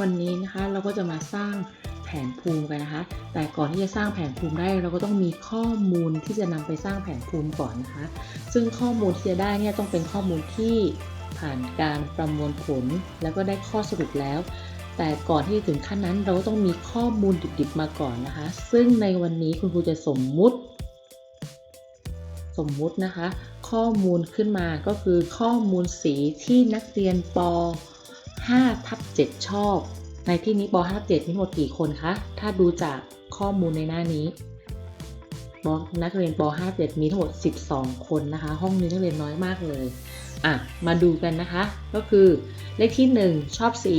วันนี้นะคะเราก็จะมาสร้างแผนภูมิกันนะคะ แต่ก่อนที่จะสร้างแผนภูมิได้ เราก็ต้องมีข้อมูลที่จะนำไปสร้างแผนภูมิก่อนนะคะ ซึ่งข้อมูลที่จะได้เนี่ยต้องเป็นข้อมูลที่ผ่านการประมวลผลแล้วก็ได้ข้อสรุปแล้ว แต่ก่อนที่จะถึงขั้นนั้นเราก็ต้องมีข้อมูลดิบๆมาก่อนนะคะ ซึ่งในวันนี้คุณครูจะสมมุติ สมมุตินะคะ ข้อมูลขึ้นมาก็คือข้อมูลสีที่นักเรียนป 5ทับ7 ชอบ ในที่นี้ป 5 ทับ7มีทั้งหมดกี่คนคะ ถ้าดูจากข้อมูลในหน้านี้นักเรียนป 5 7มีทั้งหมด 12 คนนะคะ ห้องนี้นักเรียนน้อยมากเลย อะ มาดูกันนะคะ ก็คือเลขที่ 1 ชอบสี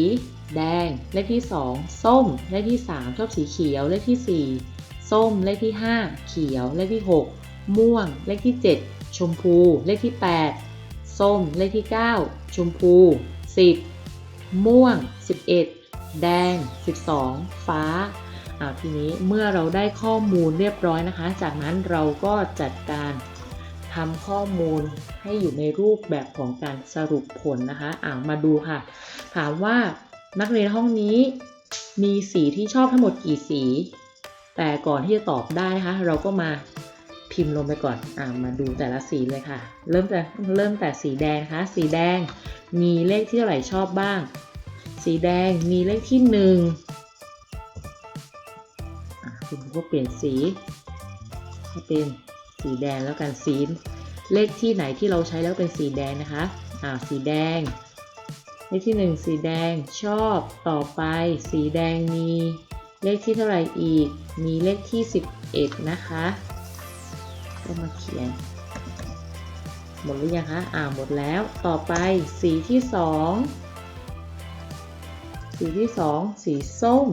แดง เลขที่ 2 ส้ม เลขที่ 3 ชอบสีเขียว เลขที่ 4 ส้ม เลขที่ 5 เขียว เลขที่ 6 ม่วง เลขที่ 7 ชมพู เลขที่ 8 ส้ม เลขที่ 9 ชมพู 10 ม่วง 11 แดง 12 ฟ้าอาทีนี้เมื่อเราได้ข้อมูลเรียบร้อยนะคะ จากนั้นเราก็จัดการทำข้อมูลให้อยู่ในรูปแบบของการสรุปผลนะคะอ่ามาดูค่ะ ถามว่านักเรียนห้องนี้มีสีที่ชอบทั้งหมดกี่สี แต่ก่อนที่จะตอบได้นะคะ เราก็มาพิมพ์ลงไปก่อนอ่ามาดูแต่ละสีเลยค่ะ เริ่มแต่เริ่มแต่สีแดงนะคะสีแดง มีเลขที่เท่าไหร่ชอบบ้าง สีแดงมีเลขที่หนึ่งคุณครูก็เปลี่ยนสีให้เป็นสีแดงแล้วกันสีเลขที่ไหนที่เราใช้แล้วเป็นสีแดงนะคะอ่าสีแดง เลขที่หนึ่งสีแดงชอบต่อไป สีแดงมีเลขที่เท่าไหร่อีก มีเลขที่ 11 นะคะ ก็มาเขียน หมดหรือยังคะ อ่าหมดแล้ว ต่อไปสีที่สองสีที่สองสีส้ม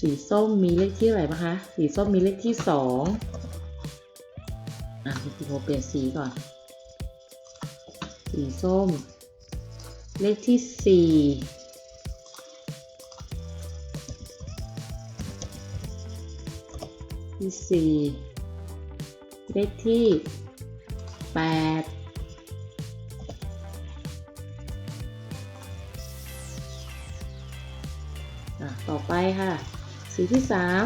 สีส้มมีเลขที่อะไรบ้างคะ สีส้มมีเลขที่สองอะคุณครูเปลี่ยนสีก่อน สีส้ม เลขที่สี่ที่สี่ เลขที่แปดต่อไปค่ะ สีที่สาม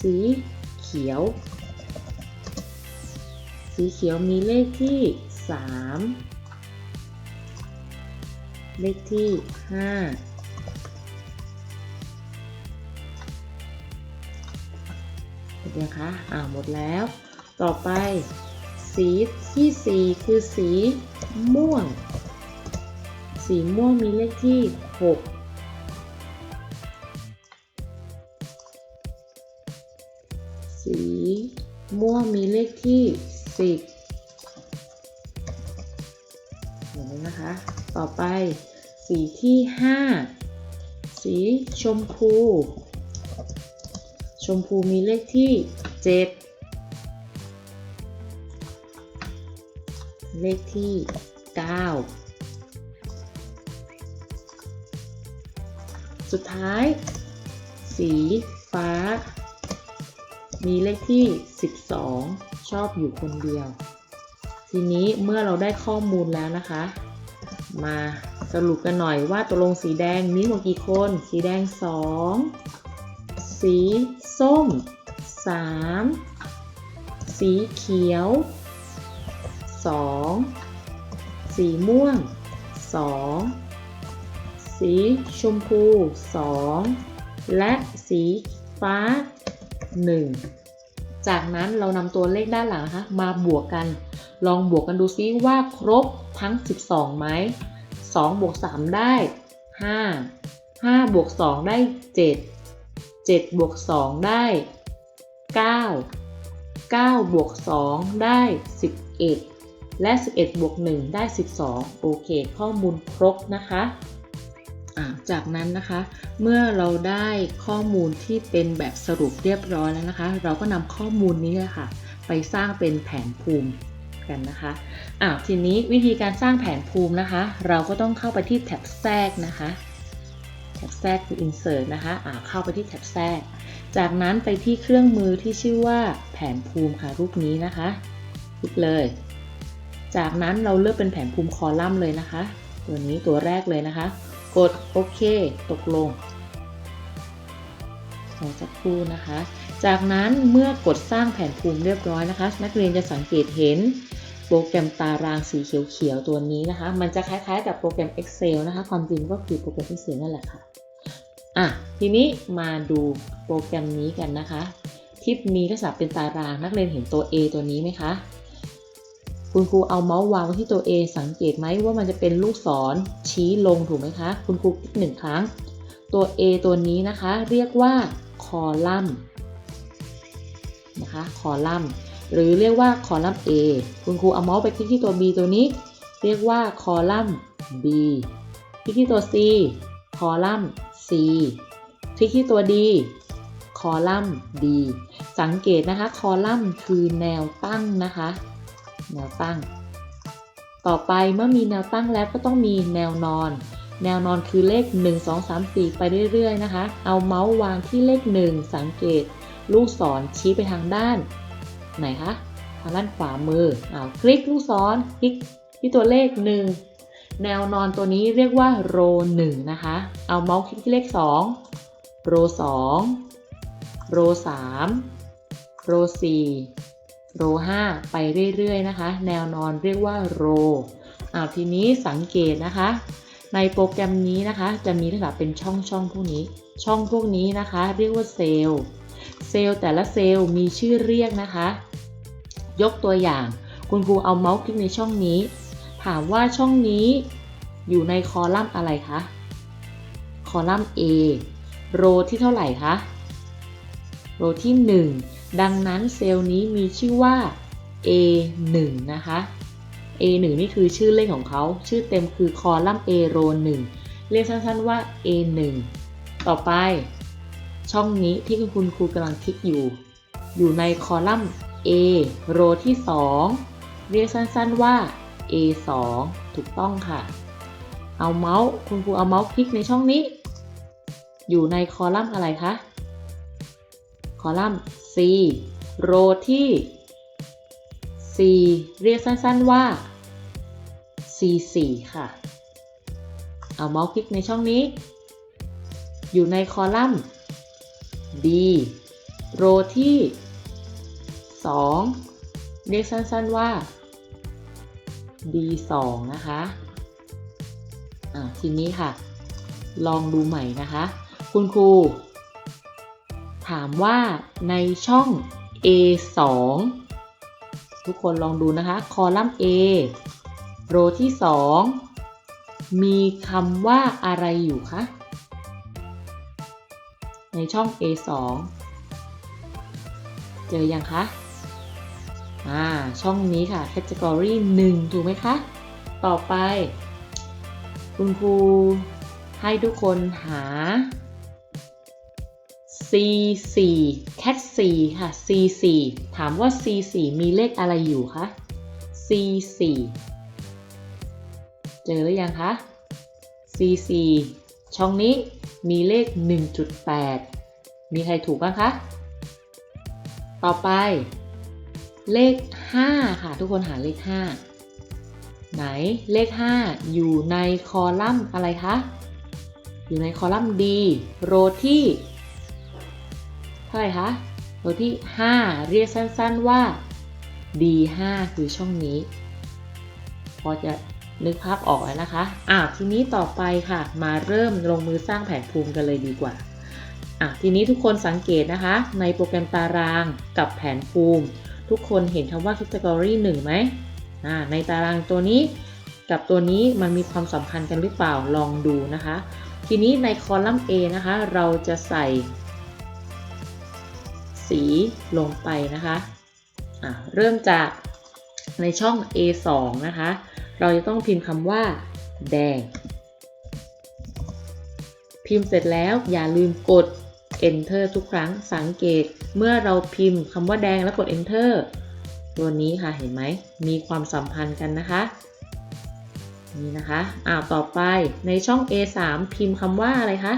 สีเขียว สีเขียวมีเลขที่ 3 เลขที่ 5 หมดยังคะอ่าหมดแล้ว ต่อไปสีที่ 4 คือสีม่วง สีม่วงมีเลขที่ 6สีม่วงมีเลขที่ 10เห็นไหมนะคะ ต่อไปสีที่ 5 สีชมพู ชมพูมีเลขที่ 7เลขที่9สุดท้าย สีฟ้า มีเลขที่ 12 ชอบอยู่คนเดียว ทีนี้เมื่อเราได้ข้อมูลแล้วนะคะ มาสรุปกันหน่อยว่าตกลงสีแดงมีหมดกี่คน สีแดง 2 สีส้ม 3 สีเขียว 2 สีม่วง 2 สีชมพู 2 และสีฟ้า 1 จากนั้นเรานำตัวเลขด้านหลังนะคะมาบวกกัน ลองบวกกันดูซิว่าครบทั้ง 12ไหม2บวก3 ได้ 5 5บวก2ได้ 7 7บวก2ได้ 9 9 บวก 2 ได้ 11 และ 11 บวก 1 ได้ 12 โอเค ข้อมูลครบนะคะจากนั้นนะคะ เมื่อเราได้ข้อมูลที่เป็นแบบสรุปเรียบร้อยแล้วนะคะ เราก็นำข้อมูลนี้แหละค่ะ ไปสร้างเป็นแผนภูมิกันนะคะอ่าทีนี้วิธีการสร้างแผนภูมินะคะ เราก็ต้องเข้าไปที่แท็บแทรกนะคะ แท็บแทรกคือ insert นะคะอ่าเข้าไปที่แท็บแทรก จากนั้นไปที่เครื่องมือที่ชื่อว่าแผนภูมิค่ะรูปนี้นะคะคลิกเลย จากนั้นเราเลือกเป็นแผนภูมิคอลัมน์เลยนะคะ ตัวนี้ตัวแรกเลยนะคะ กดโอเค ตกลงรอสักครู่นะคะ จากนั้นเมื่อกดสร้างแผนภูมิเรียบร้อยนะคะ นักเรียนจะสังเกตเห็นโปรแกรมตารางสีเขียวๆตัวนี้นะคะ มันจะคล้ายๆกับโปรแกรม Excel นะคะ ความจริงก็คือโปรแกรม Excel นั่นแหละค่ะ อะทีนี้มาดูโปรแกรมนี้กันนะคะที่มีลักษณะเป็นตารางนักเรียนเห็นตัว A ตัวนี้ไหมคะ คุณครูเอาเมาส์วางไว้ที่ตัว A สังเกตไหมว่ามันจะเป็นลูกศรชี้ลงถูกไหมคะ คุณครูคลิกหนึ่งครั้ง ตัว A ตัวนี้นะคะ เรียกว่าคอลัมน์นะคะคอลัมน์หรือเรียกว่าคอลัมน์ A คุณครูเอาเมาส์ไปคลิกที่ตัว B ตัวนี้ เรียกว่าคอลัมน์ B คลิกที่ตัว C คอลัมน์ C คลิกที่ตัว D คอลัมน์ D สังเกตนะคะ คอลัมน์คือแนวตั้งนะคะ แนวตั้ง ต่อไปเมื่อมีแนวตั้งแล้วก็ต้องมีแนวนอน แนวนอนคือเลข 1 2 3 4 ไปเรื่อยๆนะคะ เอาเมาส์วางที่เลข 1 สังเกต ลูกศรชี้ไปทางด้าน ไหนคะ ทางด้านขวามืออ้าวคลิกลูกศรคลิกที่ตัวเลข 1 แนวนอนตัวนี้เรียกว่าโร1นะคะ เอาเมาส์คลิกที่เลข 2 โร 2 โร 3 โร 4 โร 5 ไปเรื่อยๆนะคะ แนวนอนเรียกว่าโรอ้าวทีนี้สังเกตนะคะ ในโปรแกรมนี้นะคะ จะมีลักษณะเป็นช่องช่องพวกนี้ ช่องพวกนี้นะคะ เรียกว่าเซลล์ เซลล์แต่ละเซลล์มีชื่อเรียกนะคะ ยกตัวอย่าง คุณครูเอาเมาส์คลิกในช่องนี้ ถามว่าช่องนี้อยู่ในคอลัมน์อะไรคะ คอลัมน์ A โรที่เท่าไหร่คะ โรที่ 1 ดังนั้นเซลล์นี้มีชื่อว่า A1 นะคะ A1 นี่คือชื่อเล่นของเขา ชื่อเต็มคือคอลัมน์ A โร1เรียกสั้นๆว่า A1 ต่อไป ช่องนี้ที่คุณครูกำลังคลิกอยู่ อยู่ในคอลัมน์ A โรที่ 2 เรียกสั้นๆว่า A2 ถูกต้องค่ะ เอาเมาส์คุณครูเอาเมาส์คลิกในช่องนี้ อยู่ในคอลัมน์อะไรคะ คอลัมน์ C โรที่ C เรียกสั้นๆว่า C4 ค่ะ เอาเมาส์คลิกในช่องนี้ อยู่ในคอลัมน์ D โรที่ 2 เรียกสั้นๆว่า D2 นะคะอ่าทีนี้ค่ะ ลองดูใหม่นะคะ คุณครู ถามว่าในช่อง A2 ทุกคนลองดูนะคะ คอลัมน์ A โรที่ 2 มีคำว่าอะไรอยู่คะ ในช่อง A2 เจอยังคะ อ่าช่องนี้ค่ะ category 1 ถูกไหมคะ ต่อไป คุณครูให้ทุกคนหา C4 cat 4ค่ะ C4 ถามว่า C4 มีเลขอะไรอยู่คะ C4 เจอหรือยังคะ C4 ช่องนี้มีเลข 1.8 มีใครถูกบ้างคะ ต่อไป เลข 5 ค่ะ ทุกคนหาเลข 5 ไหนเลข 5 อยู่ในคอลัมน์อะไรคะ อยู่ในคอลัมน์ D โรที่เท่าไหร่คะโรที่ 5 เรียกสั้นๆว่า D5 คือช่องนี้ พอจะนึกภาพออกแล้วนะคะ อ่าทีนี้ต่อไปค่ะ มาเริ่มลงมือสร้างแผนภูมิกันเลยดีกว่าอะทีนี้ทุกคนสังเกตนะคะ ในโปรแกรมตารางกับแผนภูมิ ทุกคนเห็นคำว่า category 1ไหมอ่าในตารางตัวนี้กับตัวนี้มันมีความสัมพันธ์กันหรือเปล่าลองดูนะคะ ทีนี้ในคอลัมน์ A นะคะ เราจะใส่ สีลงไปนะคะอะเริ่มจากในช่อง A2 นะคะ เราจะต้องพิมพ์คำว่า แดง พิมพ์เสร็จแล้วอย่าลืมกด enter ทุกครั้งสังเกต เมื่อเราพิมพ์คำว่าแดงแล้วกด enter ตัวนี้ค่ะเห็นไหม มีความสัมพันธ์กันนะคะ นี่นะคะอ้าวต่อไปในช่อง A3 พิมพ์คำว่าอะไรคะ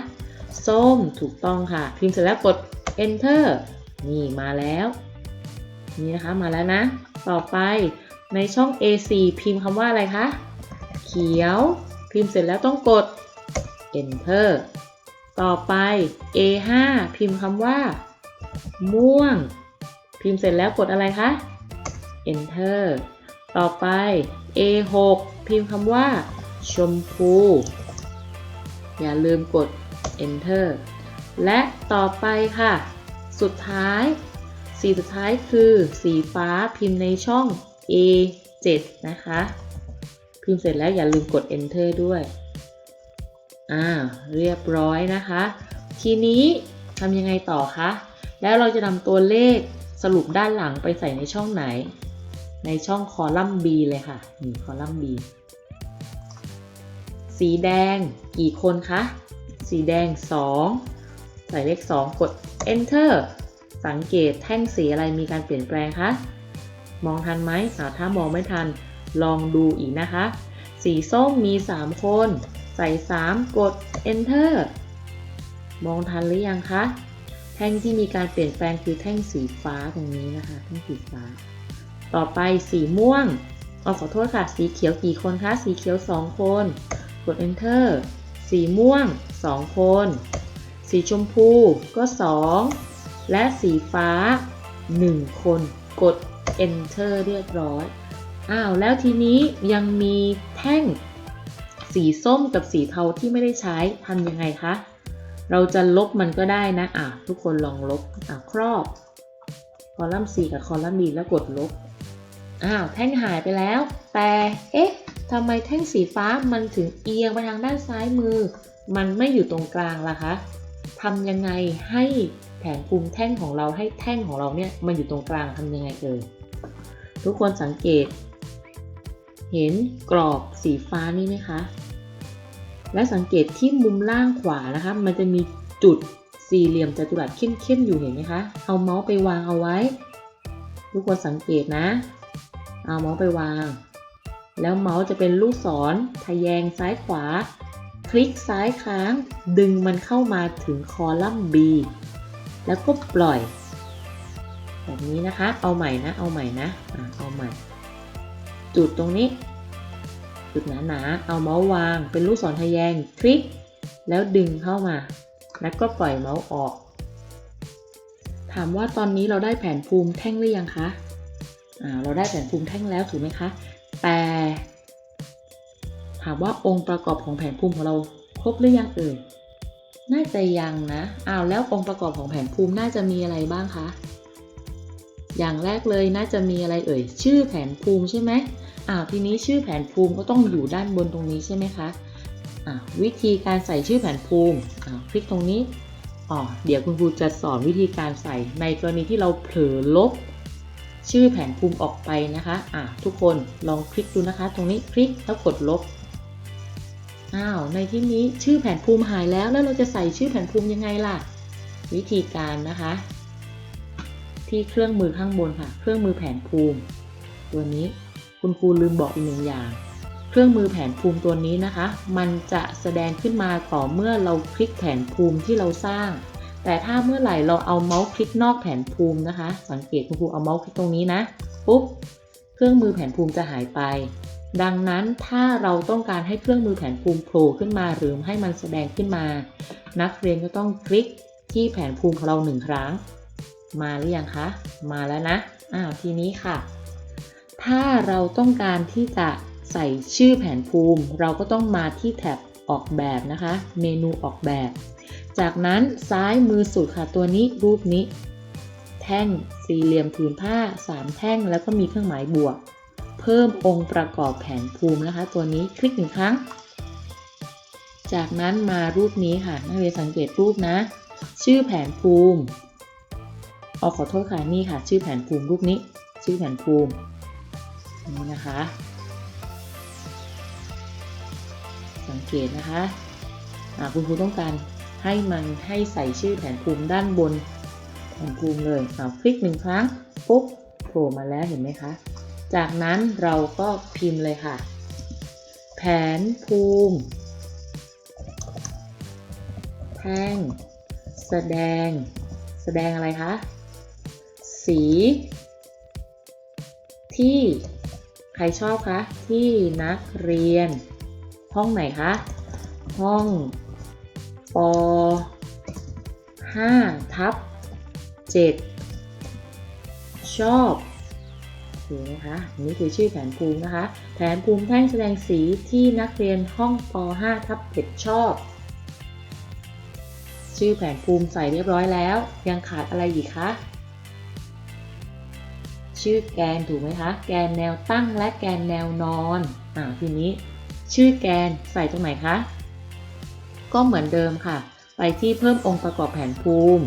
ส้มถูกต้องค่ะ พิมพ์เสร็จแล้วกด enter นี่มาแล้ว นี่นะคะมาแล้วนะ ต่อไปในช่อง A4 พิมพ์คำว่าอะไรคะ เขียว พิมพ์เสร็จแล้วต้องกด Enter ต่อไป A5 พิมพ์คำว่า ม่วง พิมพ์เสร็จแล้วกดอะไรคะ Enter ต่อไป A6 พิมพ์คำว่า ชมพู อย่าลืมกด Enter และต่อไปค่ะ สุดท้าย สีสุดท้ายคือสีฟ้าพิมพ์ในช่อง A7 นะคะ พิมพ์เสร็จแล้วอย่าลืมกด Enter ด้วยอ่าเรียบร้อยนะคะ ทีนี้ทำยังไงต่อคะ แล้วเราจะนำตัวเลขสรุปด้านหลังไปใส่ในช่องไหน ในช่องคอลัมน์ B เลยค่ะนี่คอลัมน์ B สีแดงกี่คนคะ สีแดง 2 ใส่เลข 2 กด Enter สังเกตแท่งสีอะไรมีการเปลี่ยนแปลงคะ มองทันไหมถ้ามองไม่ทัน ลองดูอีกนะคะ สีส้มมี 3 คน ใส่ 3 กด Enter มองทันหรือยังคะ แท่งที่มีการเปลี่ยนแปลงคือแท่งสีฟ้าตรงนี้นะคะแท่งสีฟ้า ต่อไปสีม่วงออขอโทษค่ะ สีเขียวกี่คนคะ สีเขียว 2 คน กด Enter สีม่วง 2 คน สีชมพูก็ 2 และสีฟ้า 1 คน กด Enter เรียบร้อย อ้าว แล้วทีนี้ยังมีแท่ง สีส้มกับสีเทาที่ไม่ได้ใช้ทำยังไงคะ เราจะลบมันก็ได้นะอะทุกคนลองลบอะครอบคอลัมน์ C กับคอลัมน์ B แล้วกดลบ อ้าว แท่งหายไปแล้ว แต่ เอ๊ะทำไมแท่งสีฟ้ามันถึงเอียงไปทางด้านซ้ายมือ มันไม่อยู่ตรงกลางล่ะคะทำยังไงให้แผนภูมิแท่งของเราให้แท่งของเราเนี่ยมันอยู่ตรงกลางทำยังไงเอ่ยทุกคนสังเกต เห็นกรอบสีฟ้านี่ไหมคะ และสังเกตที่มุมล่างขวานะคะ มันจะมีจุดสี่เหลี่ยมจัตุรัสเข้มๆอยู่เห็นไหมคะ เอาเมาส์ไปวางเอาไว้ ทุกคนสังเกตนะ เอาเมาส์ไปวาง แล้วเมาส์จะเป็นลูกศรทะแยงซ้ายขวา คลิกซ้ายค้าง ดึงมันเข้ามาถึงคอลัมน์ B แล้วก็ปล่อย แบบนี้นะคะ เอาใหม่นะ เอาใหม่นะอะเอาใหม่ จุดตรงนี้ จุดหนาๆ เอาเมาส์วางเป็นลูกศรทะแยงคลิก แล้วดึงเข้ามา แล้วก็ปล่อยเมาส์ออก ถามว่าตอนนี้เราได้แผนภูมิแท่งหรือยังคะอ่าเราได้แผนภูมิแท่งแล้วถูกไหมคะ แต่ถามว่าองค์ประกอบของแผนภูมิของเราครบหรือยังเอ่ยน่าจะยังนะอ้าวแล้วองค์ประกอบของแผนภูมิน่าจะมีอะไรบ้างคะอย่างแรกเลยน่าจะมีอะไรเอ่ย ชื่อแผนภูมิใช่ไหม อ้าวทีนี้ชื่อแผนภูมิก็ต้องอยู่ด้านบนตรงนี้ใช่ไหมคะอ่าวิธีการใส่ชื่อแผนภูมิอ่าคลิกตรงนี้อ๋อเดี๋ยวคุณครูจะสอนวิธีการใส่ในกรณีที่เราเผลอลบ ชื่อแผนภูมิออกไปนะคะอ่าทุกคนลองคลิกดูนะคะ ตรงนี้คลิกแล้วกดลบอ้าวในที่นี้ชื่อแผนภูมิหายแล้วแล้วเราจะใส่ชื่อแผนภูมิยังไงล่ะ วิธีการนะคะ ที่เครื่องมือข้างบนค่ะ เครื่องมือแผนภูมิ ตัวนี้ คุณครูลืมบอกอีกหนึ่งอย่าง เครื่องมือแผนภูมิตัวนี้นะคะ มันจะแสดงขึ้นมาต่อเมื่อเราคลิกแผนภูมิที่เราสร้าง แต่ถ้าเมื่อไหร่เราเอาเมาส์คลิกนอกแผนภูมินะคะ สังเกตคุณครูเอาเมาส์คลิกตรงนี้นะปุ๊บเครื่องมือแผนภูมิจะหายไป ดังนั้นถ้าเราต้องการให้เครื่องมือแผนภูมิโผล่ขึ้นมาหรือให้มันแสดงขึ้นมา นักเรียนก็ต้องคลิกที่แผนภูมิของเราหนึ่งครั้ง มาหรือยังคะ มาแล้วนะอ้าวทีนี้ค่ะ ถ้าเราต้องการที่จะใส่ชื่อแผนภูมิ เราก็ต้องมาที่แท็บออกแบบนะคะ เมนูออกแบบ จากนั้นซ้ายมือสุดค่ะตัวนี้รูปนี้ แท่งสี่เหลี่ยมผืนผ้า 3 แท่งแล้วก็มีเครื่องหมายบวก เพิ่มองค์ประกอบแผนภูมินะคะ ตัวนี้คลิกหนึ่งครั้ง จากนั้นมารูปนี้ค่ะนักเรียนสังเกตรูปนะ ชื่อแผนภูมิออขอโทษค่ะนี่ค่ะ ชื่อแผนภูมิรูปนี้ ชื่อแผนภูมิ นี่นะคะ สังเกตนะคะคุณครูต้องการให้มันให้ใส่ชื่อแผนภูมิด้านบนแผนภูมิเลยเอาคลิกหนึ่งครั้งปุ๊บโผล่มาแล้วเห็นไหมคะ จากนั้นเราก็พิมพ์เลยค่ะ แผนภูมิแท่งแสดง แสดงอะไรคะ สี ที่ ใครชอบคะ ที่นักเรียน ห้องไหนคะ ห้องป5ทับ7ชอบโอเคนะคะนี่คือชื่อแผนภูมินะคะ แผนภูมิแท่งแสดงสีที่นักเรียนห้องป5ทับ7ชอบ ชื่อแผนภูมิใส่เรียบร้อยแล้ว ยังขาดอะไรอีกคะ ชื่อแกนถูกไหมคะ แกนแนวตั้งและแกนแนวนอนอ่าทีนี้ชื่อแกนใส่ตรงไหนคะ ก็เหมือนเดิมค่ะ ไปที่เพิ่มองค์ประกอบแผนภูมิ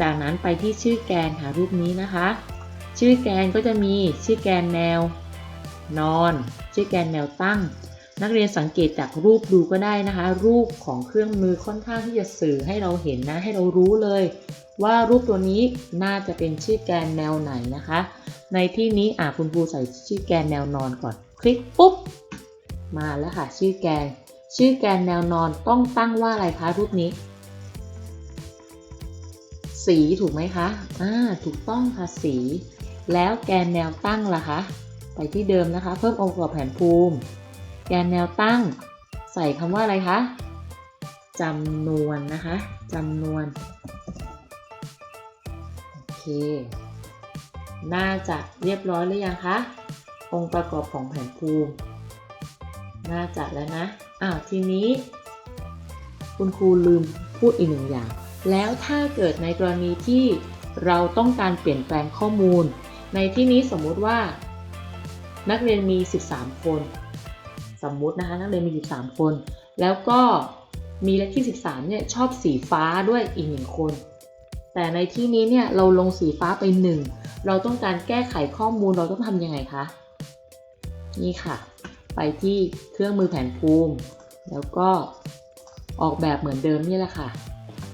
จากนั้นไปที่ชื่อแกนค่ะรูปนี้นะคะ ชื่อแกนก็จะมีชื่อแกนแนวนอน ชื่อแกนแนวตั้ง นักเรียนสังเกตจากรูปดูก็ได้นะคะ รูปของเครื่องมือค่อนข้างที่จะสื่อให้เราเห็นนะ ให้เรารู้เลย ว่ารูปตัวนี้น่าจะเป็นชื่อแกนแนวไหนนะคะ ในที่นี้อะคุณครูใส่ชื่อแกนแนวนอนก่อน คลิกปุ๊บ มาแล้วค่ะชื่อแกน ชื่อแกนแนวนอนต้องตั้งว่าอะไรคะรูปนี้ สีถูกไหมคะอ่าถูกต้องค่ะสี แล้วแกนแนวตั้งล่ะคะ ไปที่เดิมนะคะ เพิ่มองค์ประกอบแผนภูมิ แกนแนวตั้ง ใส่คำว่าอะไรคะจำนวนนะคะจำนวน โอเค น่าจะเรียบร้อยหรือยังคะ องค์ประกอบของแผนภูมิ น่าจะแล้วนะอ้าวทีนี้ คุณครูลืมพูดอีกหนึ่งอย่าง แล้วถ้าเกิดในกรณีที่เราต้องการเปลี่ยนแปลงข้อมูล ในที่นี้สมมุติว่า นักเรียนมี 13 คน สมมุตินะคะนักเรียนมี13คน แล้วก็มีเลขที่ 13เนี่ยชอบสีฟ้าด้วยอีกหนึ่งคน แต่ในที่นี้เนี่ยเราลงสีฟ้าไป 1 เราต้องการแก้ไขข้อมูลเราต้องทำยังไงคะ นี่ค่ะ ไปที่เครื่องมือแผนภูมิ แล้วก็ออกแบบเหมือนเดิมนี่แหละค่ะ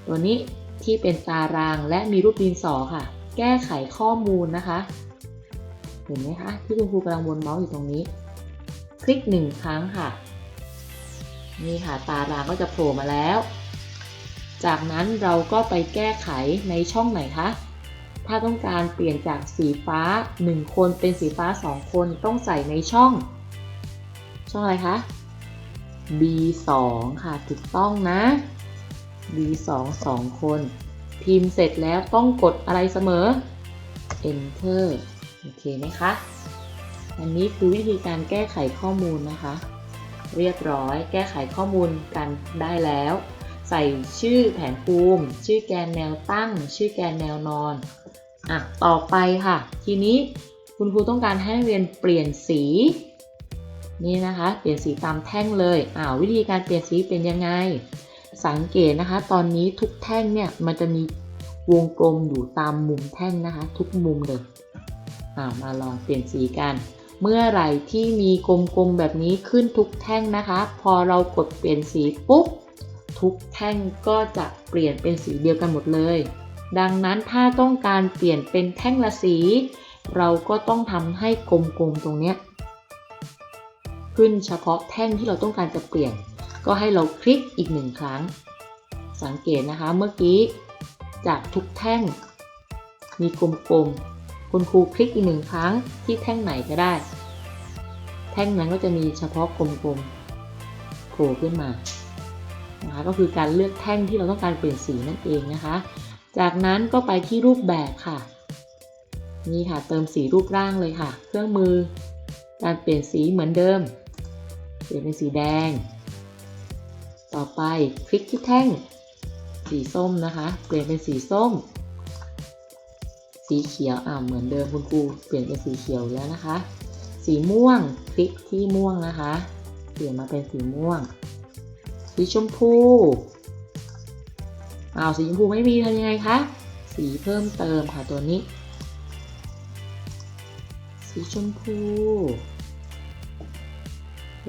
ตัวนี้ที่เป็นตารางและมีรูปดินสอค่ะ แก้ไขข้อมูลนะคะ เห็นไหมคะ ที่คุณครูกำลังวนเมาส์อยู่ตรงนี้ ลิกหนึ่งครั้งค่ะ นี่ค่ะตารางก็จะโผล่มาแล้ว จากนั้นเราก็ไปแก้ไขในช่องไหนคะ ถ้าต้องการเปลี่ยนจากสีฟ้า 1 คนเป็นสีฟ้า 2 คนต้องใส่ในช่อง ช่องอะไรคะ B2 ค่ะถูกต้องนะ B2 2 คน พิมพ์เสร็จแล้วต้องกดอะไรเสมอ Enter โอเคไหมคะ อันนี้คือวิธีการแก้ไขข้อมูลนะคะ เรียบร้อย แก้ไขข้อมูลกันได้แล้ว ใส่ชื่อแผนภูมิ ชื่อแกนแนวตั้ง ชื่อแกนแนวนอนอะต่อไปค่ะ ทีนี้คุณครูต้องการให้นักเรียนเปลี่ยนสีนี่นะคะ เปลี่ยนสีตามแท่งเลยอ่าวิธีการเปลี่ยนสีเป็นยังไง สังเกตนะคะ ตอนนี้ทุกแท่งเนี่ยมันจะมีวงกลมอยู่ตามมุมแท่งนะคะ ทุกมุมเลยอ่ามาลองเปลี่ยนสีกัน เมื่อไหร่ที่มีกลมๆแบบนี้ขึ้นทุกแท่งนะคะ พอเรากดเปลี่ยนสีปุ๊บทุกแท่งก็จะเปลี่ยนเป็นสีเดียวกันหมดเลย ดังนั้นถ้าต้องการเปลี่ยนเป็นแท่งละสี เราก็ต้องทำให้กลมๆตรงเนี้ยขึ้นเฉพาะแท่งที่เราต้องการจะเปลี่ยน ก็ให้เราคลิกอีกหนึ่งครั้ง สังเกตนะคะเมื่อกี้ จากทุกแท่ง มีกลมๆ คุณครูคลิกอีกหนึ่งครั้งที่แท่งไหนก็ได้ แท่งนั้นก็จะมีเฉพาะกลมๆโผล่ขึ้นมานะคะก็คือการเลือกแท่งที่เราต้องการเปลี่ยนสีนั่นเองนะคะ จากนั้นก็ไปที่รูปแบบค่ะ นี่ค่ะเติมสีรูปร่างเลยค่ะ เครื่องมือ การเปลี่ยนสีเหมือนเดิม เปลี่ยนเป็นสีแดง ต่อไปคลิกที่แท่งสีส้มนะคะ เปลี่ยนเป็นสีส้ม สีเขียวอ่าเหมือนเดิมคุณครูเปลี่ยนเป็นสีเขียวแล้วนะคะ สีม่วงคลิกที่ม่วงนะคะ เปลี่ยนมาเป็นสีม่วง สีชมพูอ้าวสีชมพูไม่มีทำยังไงคะสีเพิ่มเติมค่ะตัวนี้ สีชมพู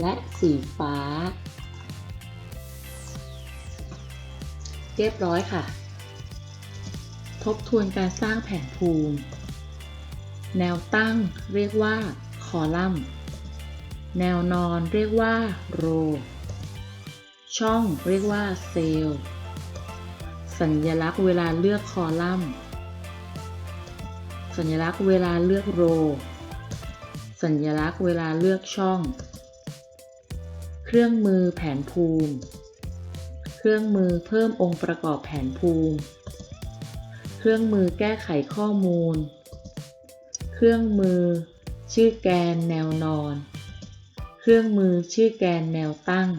และสีฟ้า เรียบร้อยค่ะ ทบทวนการสร้างแผนภูมิ แนวตั้งเรียกว่าคอลัมน์ แนวนอนเรียกว่าโร ช่องเรียกว่าเซลล์ สัญลักษณ์เวลาเลือกคอลัมน์ สัญลักษณ์เวลาเลือกโร สัญลักษณ์เวลาเลือกช่อง เครื่องมือแผนภูมิ เครื่องมือเพิ่มองค์ประกอบแผนภูมิ เครื่องมือแก้ไขข้อมูล เครื่องมือ ชื่อแกนแนวนอน เครื่องมือชื่อแกนแนวตั้ง